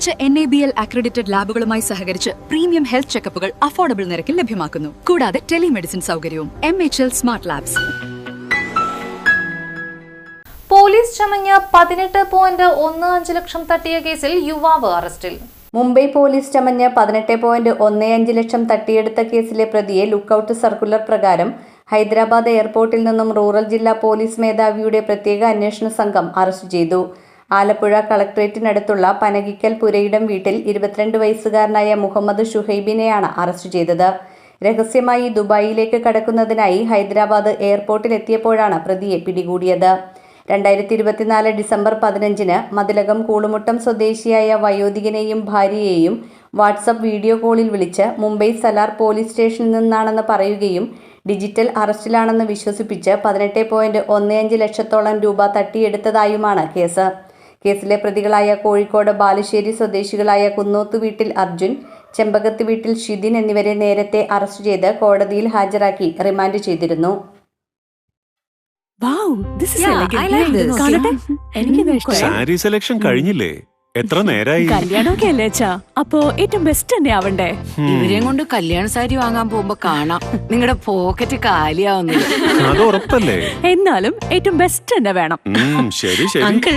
മികച്ച N A B L accredited ലാബുകളുമായി സഹകരിച്ച് premium health ചെക്കപ്പുകൾ affordable നിരക്കിൽ ലഭ്യമാക്കുന്നു. കൂടാതെ ടെലിമെഡിസിൻ സൗകര്യവും M H L smart labs police ചമഞ്ഞ പതിനെട്ട് പോയിന്റ് ഒന്ന് അഞ്ച് ലക്ഷം തട്ടിയ കേസിൽ യുവാവ് അറസ്റ്റിൽ. മുംബൈ പോലീസ് ചമഞ്ഞ് പതിനെട്ട് പോയിന്റ് ഒന്ന് അഞ്ച് ലക്ഷം തട്ടിയെടുത്ത കേസിലെ പ്രതിയെ ലുക്കൌട്ട് സർക്കുലർ പ്രകാരം ഹൈദരാബാദ് എയർപോർട്ടിൽ നിന്നും റൂറൽ ജില്ലാ പോലീസ് മേധാവിയുടെ പ്രത്യേക അന്വേഷണ സംഘം അറസ്റ്റ് ചെയ്തു. ആലപ്പുഴ കളക്ട്രേറ്റിനടുത്തുള്ള പനകിക്കൽ പുരയിടം വീട്ടിൽ ഇരുപത്തിരണ്ട് വയസ്സുകാരനായ മുഹമ്മദ് ഷുഹൈബിനെയാണ് അറസ്റ്റ് ചെയ്തത്. രഹസ്യമായി ദുബായിലേക്ക് കടക്കുന്നതിനായി ഹൈദരാബാദ് എയർപോർട്ടിൽ എത്തിയപ്പോഴാണ് പ്രതിയെ പിടികൂടിയത്. രണ്ടായിരത്തി ഇരുപത്തിനാല് ഡിസംബർ പതിനഞ്ചിന് മതിലകം കൂളുമുട്ടം സ്വദേശിയായ വയോധികനെയും ഭാര്യയെയും വാട്സപ്പ് വീഡിയോ കോളിൽ വിളിച്ച് മുംബൈ സലാർ പോലീസ് സ്റ്റേഷനിൽ നിന്നാണെന്ന് പറയുകയും ഡിജിറ്റൽ അറസ്റ്റിലാണെന്ന് വിശ്വസിപ്പിച്ച് പതിനെട്ട് പോയിന്റ് ഒന്ന് അഞ്ച് ലക്ഷത്തോളം രൂപ തട്ടിയെടുത്തതായുമാണ് കേസ്. കേസിലെ പ്രതികളായ കോഴിക്കോട് ബാലുശ്ശേരി സ്വദേശികളായ കുന്നോത്ത് വീട്ടിൽ അർജുൻ ചെമ്പകത്ത് വീട്ടിൽ ഷിദിൻ എന്നിവരെ നേരത്തെ അറസ്റ്റ് ചെയ്ത് കോടതിയിൽ ഹാജരാക്കി റിമാൻഡ് ചെയ്തിരുന്നു. Wow, this is Yeah, elegant. I like this. കാണട്ടെ? എനിക്കിത് ഇഷ്ടമായി. സാരി സെലക്ഷൻ കഴിഞ്ഞില്ലേ? എത്ര നേരായി? കല്യാണമൊക്കെ അല്ലേ അച്ഛാ? അപ്പോ ഏറ്റവും ബെസ്റ്റ് തന്നെ ആവണ്ടേ? ഇവരെയും കൊണ്ട് കല്യാണ സാരി വാങ്ങാൻ പോകുമ്പോ കാണാം. നിങ്ങളുടെ പോക്കറ്റ് കാലിയാവുന്നില്ല എന്നാലും ഏറ്റവും ബെസ്റ്റ് തന്നെ വേണം. ശരി ശരി. അങ്കിൾ